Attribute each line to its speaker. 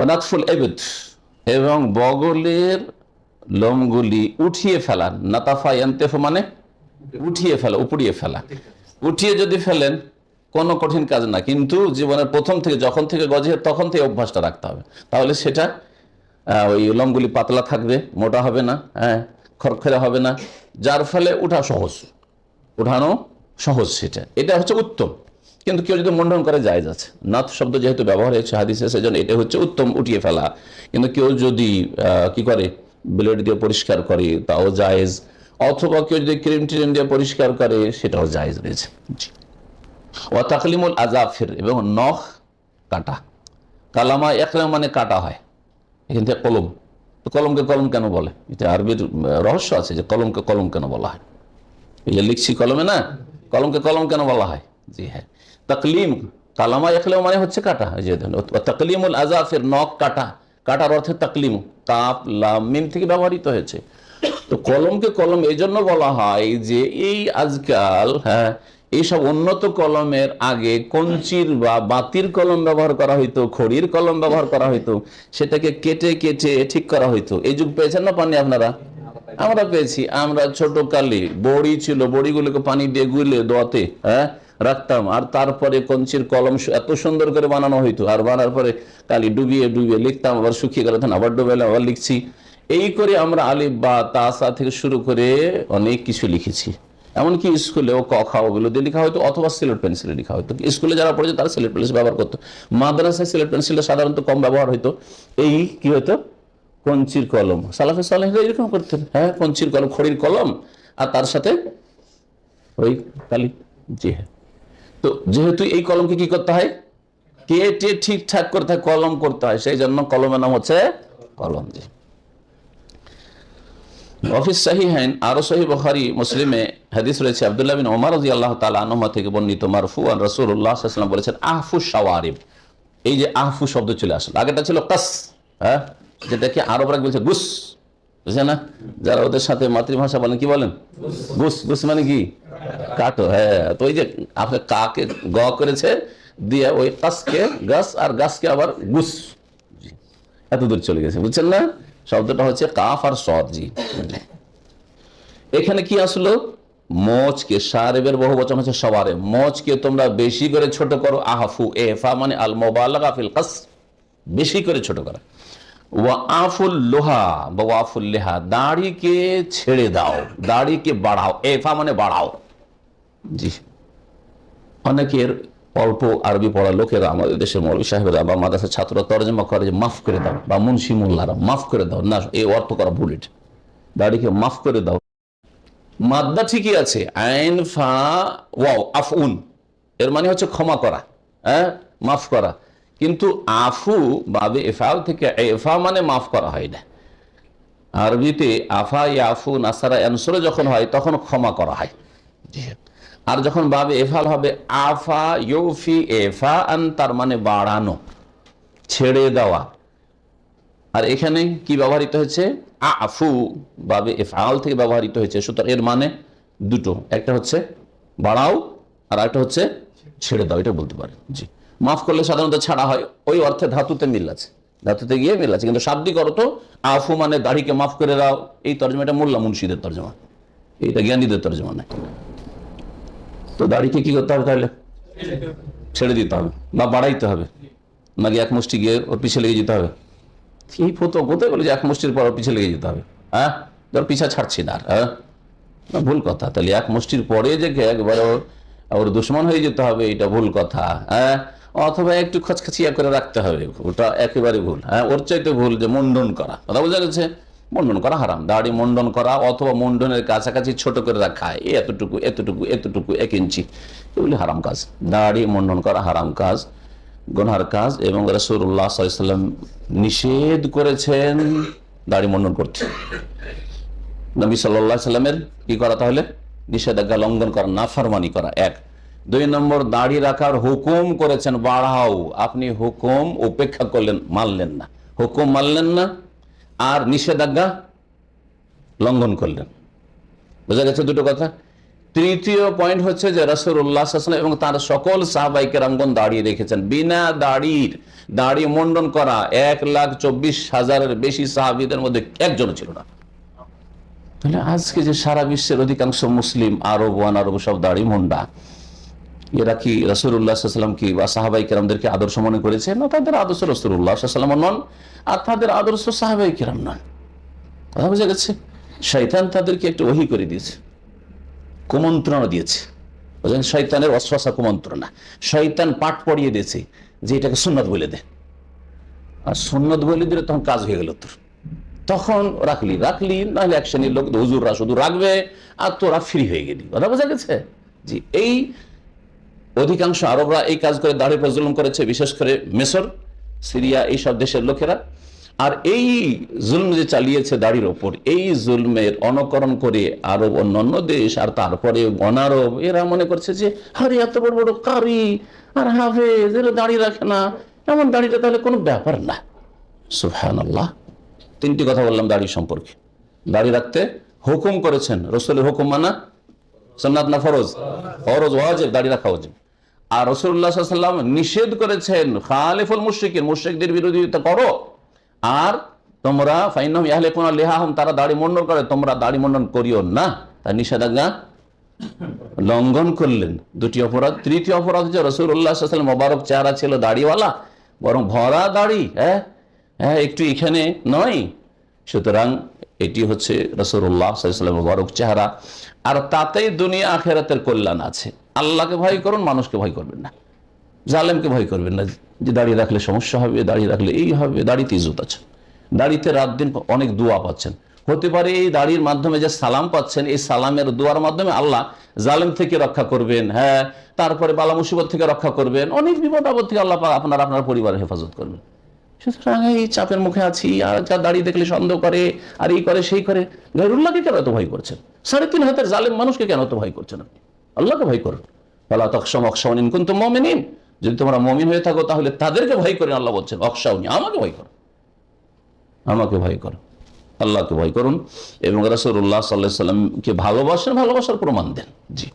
Speaker 1: ওনাকফুল এবেদ এবং বগলের লোমগুলি উঠিয়ে ফেলা নাতাফা ইয়ান্তেফ মানে উঠিয়ে ফেলা, উপড়িয়ে ফেলা। উঠিয়ে যদি ফেলেন, কোনো কঠিন কাজ না, কিন্তু জীবনের প্রথম থেকে, যখন থেকে গজে তখন থেকে অভ্যাসটা রাখতে হবে। তাহলে সেটা ওই লোমগুলি পাতলা থাকবে, মোটা হবে না হ্যাঁ খরখরে হবে না, যার ফলে উঠা সহজ। উঠানো সহজ সেটা। এটা হচ্ছে উত্তম। কিন্তু কেউ যদি মন্ডন করে যায় যাচ্ছে নাথ শব্দ যেহেতু ব্যবহার হয়েছে হাদিসে, সেজন্য এটা হচ্ছে উত্তম উঠিয়ে ফেলা। কিন্তু কেউ যদি কি করে? ব্লেড দিয়ে পরিষ্কার করে, তাও জায়েজ। অথবা কেউ যদি ক্রিম ট্রিম দিয়ে পরিষ্কার করে, সেটাও জায়েজ রয়েছে। ও তাকলিমুল আজাফির এবং নখ কাটা। কালামা একরাম মানে কাটা হয়। এখান থেকে কলম। কলমকে কলম কেন বলে? এটা আরবির রহস্য আছে যে কলমকে কলম কেন বলা হয়। এই যে লিখছি কলমে না, কলমকে কলম কেন বলা হয়? জি হ্যাঁ। তাকলিম, কালামা একলেও মানে হচ্ছে কাটা যে তাকলিমুল নখ কাটা, কাটার অর্থে তাকলিম কাপ লাম, মিম থেকে ব্যবহৃত হয়েছে। তো কলমকে কলম এই জন্য বলা হয় যে এই আজকাল হ্যাঁ এইসব উন্নত কলমের আগে কঞ্চির বা বাতির কলম ব্যবহার করা হইতো, খড়ির কলম ব্যবহার করা হইতো, সেটাকে কেটে কেটে ঠিক করা হইতো। এই যুগ পেয়েছেন না পানি আপনারা? আমরা পেয়েছি, আমরা ছোট কালে বড়ি ছিল, বড়িগুলোকে পানি দিয়ে গুলে দোয়াতে হ্যাঁ রাখতাম। আর তারপরে কঞ্চির কলম এত সুন্দর করে বানানো হইতো। আর বানার পরে কালি ডুবিয়ে ডুবিয়ে লিখতাম, আবার শুকিয়ে গেল আবার ডুবেলে আবার লিখছি। এই করে আমরা আলিফ বা তাসা থেকে শুরু করে অনেক কিছু লিখেছি। এমনকি স্কুলেও ক খা ওগুলো দিয়ে লেখা হয়তো অথবা সিলেট পেন্সিলে লেখা হতো স্কুলে যারা পড়েছে তারা সিলেট পেন্সিল ব্যবহার করতো। মাদ্রাসায় সিলেট পেন্সিলটা সাধারণত কম ব্যবহার হতো এই কি হতো কঞ্চির কলম। সালাফে সালাহিরা এরকম করতেন হ্যাঁ কঞ্চির কলম, খড়ির কলম, আর তার সাথে ওই কালি জি হ্যাঁ তো যেহেতু এই কলমকে কি করতে হয়? কেটে ঠিকঠাক করতে হয়? কলম করতে হয়। সেই জন্য কলমের নাম হচ্ছে কলম জি। অফিস আরও সহি বখারি, মুসলিমে হাদিস রয়েছে। আবদুল্লাহ বিন ওমর রাজি আল্লাহ তালা থেকে বর্ণিত, মারফু আর বলেছেন, আহফু শাওয়ারিব। এই যে আহফু শব্দ চলে আসলো। আগেটা ছিল কাস হ্যাঁ? যেটাকে আরবরা বলছে, গুস। বুঝছে না? যারা ওদের সাথে মাতৃভাষা বলেন, কি বলেন? গুস। গুস মানে কি? কাটো হ্যাঁ। তো ওই যে আপনি কাকে গ করেছে, দিয়ে ওই কাসকে গাছ আর গাছকে আবার গুস। এত দূর চলে গেছে, বুঝছেন না? শব্দটা হচ্ছে কাফ আর সদ, জি। এখানে কি আসলো? মজকে সারেবের বহু বচন হচ্ছে সবারে। মজকে তোমরা বেশি করে ছোট করো, আহাফু, এফা মানে আল মোবালাগা ফিল কাস। বেশি করে ছোট করা। ওয়া আফুল লোহা বা ওয়াফুল লেহা, দাড়িকে ছেড়ে দাও, দাড়িকে বাড়াও, এফা মানে বাড়াও। জি। অনেকের অল্প আরবি পড়া লোকেরা আমাদের দেশের মৌলী সাহেবরা বা মাদ্রাসার ছাত্ররা তর্জমা করে যে মাফ করে দাও, বা মুন্সি মোল্লারা মাফ করে দাও। না এই অর্থ করা ভুল এটা। দাড়িকে মাফ করে দাও। মাদ্দা ঠিকই আছে। আইন, ফা, ওয়াও, আফউন। এর মানে হচ্ছে ক্ষমা করা হ্যাঁ? মাফ করা। কিন্তু আফু বাবে এফাল থেকে এফা মানে মাফ করা হয় না। আরবিতে আফা, ইয়াফু, নাসারা অ্যানসরে যখন হয় তখন ক্ষমা করা হয়। আর যখন বাবে এফাল হবে, আফা, ইউফি, এফা আন, তার মানে বাড়ানো, ছেড়ে দেওয়া। আর এখানে কি ব্যবহৃত হয়েছে? আফু বাবে এফাল থেকে ব্যবহৃত হয়েছে। সুতরাং এর মানে দুটো, একটা হচ্ছে বাড়াও আর একটা হচ্ছে ছেড়ে দাও, এটা বলতে পারে জি। মাফ করলে সাধারণত ছাড়া হয়। ওই অর্থে ধাতুতে মিল আছে। ধাতুতে গিয়ে মিল আছে। কিন্তু শাব্দিক অর্থ, আফু মানে দাড়িকে মাফ করে দাও, এই তর্জমাটা মোল্লা মুন্সিদের তর্জমা। এইটা জ্ঞানীদের তর্জমা নাই। তো দাড়িকে কি করতে হবে তাহলে? ছেড়ে দিতে হবে বা বাড়াইতে হবে। নাকি এক মুষ্টি গিয়ে ওর পিছিয়ে লেগে যেতে হবে? এই ফতো কোথায় বলে যে এক মুষ্টির পর পিছিয়ে লেগে যেতে হবে? হ্যাঁ? ধর পিছা ছাড়ছি না আর হ্যাঁ? ভুল কথা। তাহলে এক মুষ্টির পরে যে একবার ওর দুশ্মন হয়ে যেতে হবে এটা ভুল কথা হ্যাঁ? অথবা একটু খচখচিয়া করে রাখতে হবে। ওটা একেবারে ভুল। হ্যাঁ ওর চাইতে ভুল যে মুন্ডন করা। কথা বোঝা গেছে? মুন্ডন করা হারাম। দাড়ি মুন্ডন করা অথবা মুন্ডনের কাছাকাছি ছোট করে রাখা এতটুকু এতটুকু এতটুকু, এক ইঞ্চি, এগুলি হারাম কাজ। দাড়ি মুন্ডন করা হারাম কাজ, গুনহার কাজ, এবং রসুল্লাহ সাল্লাম নিষেধ করেছেন দাড়ি মুন্ডন করতে। নবী সাল্লাহ সাল্লামের কি করা তাহলে? নিষেধাজ্ঞা লঙ্ঘন করা না ফারমানি করা। এক দুই নম্বর, দাড়ি রাখার হুকুম করেছেন, বাড়াও। আপনি হুকুম উপেক্ষা করলেন, মানলেন না। হুকুম মানলেন না, আর নিষেধাজ্ঞা লঙ্ঘন করলেন। বোঝা গেছে দুটো কথা? তৃতীয় পয়েন্ট হচ্ছে যে রসুল্লাহ এবং তার সকল সাহবাইকে রামগন দাঁড়িয়ে রেখেছেন। বিনা দাড়ির দাড়ি মন্ডন করা এক লাখ চব্বিশ হাজারের বেশি সাহাবিদের মধ্যে একজন ছিল না। তাহলে আজকে যে সারা বিশ্বের অধিকাংশ মুসলিম, আরব, ওয়ান আরব সব দাড়ি মুন্ডা। এরা কি রসুল্লাহাম কি বা সাহাবাই কিরামদেরকে আদর্শ মনে করেছে? না, তাদের আদর্শ রসুল্লাহ সাল্লাম নন, আর তাদের আদর্শ সাহাবাই কিরাম নন। কথা বোঝা গেছে? শৈতান তাদেরকে একটু ওহি করে দিয়েছে কুমন্ত্রণা দিয়েছে। বুঝলেন? শৈতানের অশ্বাসা কুমন্ত্রণা। শৈতান পাঠ পড়িয়ে দিয়েছে যে এটাকে সুন্নত বলে দে। আর সুন্নত বলে দিলে তখন কাজ হয়ে গেল তোর। তখন রাখলি রাখলি, নাহলে এক শ্রেণির লোক হুজুররা শুধু রাখবে, আর তোরা ফ্রি হয়ে গেলি। কথা বোঝা গেছে? জি, এই অধিকাংশ আরবরা এই কাজ করে দাড়ি প্রজ্বলন করেছে, বিশেষ করে মেসর, সিরিয়া এই সব দেশের লোকেরা। আর এই জুলম যে চালিয়েছে দাড়ির ওপর, এই জুলমের অনুকরণ করে আরব অন্যান্য দেশ আর তারপরে অনারব এরা মনে করছে যে, আরে, এত বড় বড় কারি আর হাফেজ, এরা দাড়ি রাখে না। এমন দাড়িটা তাহলে কোনো ব্যাপার না। সুফহান আল্লাহ তিনটি কথা বললাম দাড়ি সম্পর্কে। দাড়ি রাখতে হুকুম করেছেন। রসুলের হুকুম মানা? সন্ন্যাত না ফরজ? ফরজ, ওয়াজিব, দাড়ি রাখা ওয়াজিব। আর রসুল্লাহ সাল্লাম নিষেধ করেছেন, খালিফুল মুশ্রিকের মুশ্রিকদের বিরোধিতা করো। আর তোমরা ফাইনহম ইয়াহলেকুন লেহাহম, তারা দাড়ি মন্ডন করে, তোমরা দাড়ি মন্ডন করিও না। তার নিষেধাজ্ঞা লঙ্ঘন করলেন। দুটি অপরাধ, তৃতীয় অপরাধ হচ্ছে রসুল্লাহ মোবারক চেহারা ছিল দাড়িওয়ালা, বরং ভরা দাড়ি হ্যাঁ? হ্যাঁ একটু এখানে নয়। সুতরাং এটি হচ্ছে রসুল্লাহ মোবারক চেহারা। আর তাতেই দুনিয়া আখেরাতের কল্যাণ আছে। আল্লাহকে ভয় করুন, মানুষকে ভয় করবেন না। জালেমকে ভয় করবেন না যে দাঁড়িয়ে রাখলে সমস্যা হবে, দাঁড়িয়ে রাখলে এই হবে, দাড়িতে ইজত আছে। দাড়িতে রাত দিন অনেক দোয়া পাচ্ছেন। হতে পারে এই দাড়ির মাধ্যমে যে সালাম পাচ্ছেন, এই সালামের দোয়ার মাধ্যমে আল্লাহ জালেম থেকে রক্ষা করবেন হ্যাঁ তারপরে বালা মুসিবত থেকে রক্ষা করবেন, অনেক বিপদ আপদ থেকে আল্লাহ আপনার আপনার পরিবারের হেফাজত করবেন। সুতরাং এই চাপের মুখে আছি, আর যা দাড়ি দেখলে সন্দেহ করে, আর এই করে, সেই করে। গাইরুল্লাহকে কেন এত ভয় করছেন? সাড়ে তিন হাতের জালেম মানুষকে কেন এত ভয় করছেন আপনি? আল্লাহকে ভয় করুন। আল্লাহ তকসম অকসাউন কিন্তু মমিনিন। যদি তোমরা মমিন হয়ে থাকো, তাহলে তাদেরকে ভয় করেন আল্লাহ বলছেন অকসাউনি আমাকে ভয় করো। আমাকে ভয় করো। আল্লাহকে ভয় করুন এবং রসুল্লাহ সাল্লাহ সাল্লামকে ভালোবাসেন, ভালোবাসার প্রমাণ দেন। জি।